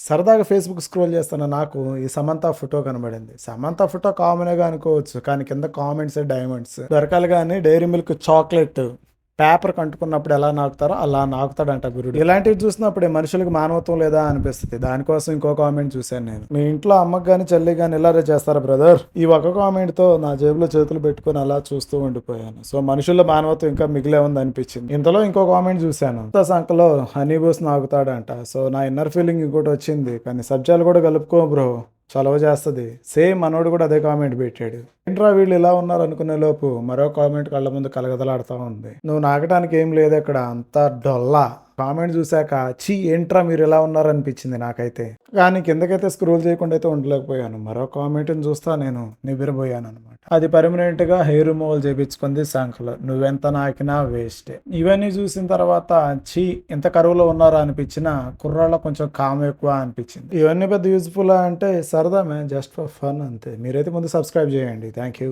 సరదాగా Facebook scroll చేస్తున్న నాకు ఈ సమంత ఫోటో కనబడింది. సమంత ఫోటో కామన్గా అనుకోవచ్చు కానీ కింద కామెంట్స్ డైమండ్స్ దొరకాలి కానీ డైరీ మిల్క్ చాక్లెట్ పేపర్ కంటుకున్నప్పుడు ఎలా నాకుతారో అలా నాకుతాడంట గురుడు. ఇలాంటివి చూసినప్పుడు మనుషులకు మానవత్వం లేదా అనిపిస్తుంది. దానికోసం ఇంకో కామెంట్ చూశాను నేను. మీ ఇంట్లో అమ్మకు కానీ చెల్లి కానీ ఇలా చేస్తారా బ్రదర్ ఈ ఒక కామెంట్తో నా జేబులో చేతులు పెట్టుకొని అలా చూస్తూ ఉండిపోయాను. సో మనుషుల్లో మానవత్వం ఇంకా మిగిలే ఉంది అనిపించింది ఇంతలో ఇంకో కామెంట్ చూశాను. ఇంత సంఖలో హనీ బూస్ నాకుతాడంట. సో నా ఇన్నర్ ఫీలింగ్ ఇంకోటి వచ్చింది. కానీ సబ్జాలు కూడా కలుపుకో బ్రో చలవ చేస్తుంది. సేమ్ మనోడు కూడా అదే కామెంట్ పెట్టాడు. ఏంట్రా వీళ్ళు ఇలా ఉన్నారు అనుకునే లోపు మరో కామెంట్ కళ్ళ ముందు కలగదలాడుతూ ఉంది. నువ్వు నాకడానికి ఏం లేదు ఇక్కడ. అంతా డొల్లా. కామెంట్ చూశాక చీ ఏంట్రా మీరు ఎలా ఉన్నారు అనిపించింది నాకైతే. కానీ కిందకైతే స్క్రోల్ చేయకుండా అయితే ఉండలేకపోయాను. మరో కామెంట్ని చూస్తా నేను నివ్వెరబోయాను అనమాట అది పర్మనెంట్గా హెయిర్ రిమూవల్ చేపించుకుంది సంఖలో నువ్వెంత నాకినా వేస్ట్. ఇవన్నీ చూసిన తర్వాత చీ ఇంత కరువులో ఉన్నారా అనిపించిన కుర్రాళ్ళ కొంచెం కామ్ ఎక్కువ అనిపించింది. ఇవన్నీ పెద్ద యూజ్ఫుల్ అంటే సరదా మే జస్ట్ ఫర్ ఫన్ అంతే. మీరైతే ముందు సబ్స్క్రైబ్ చేయండి. Thank you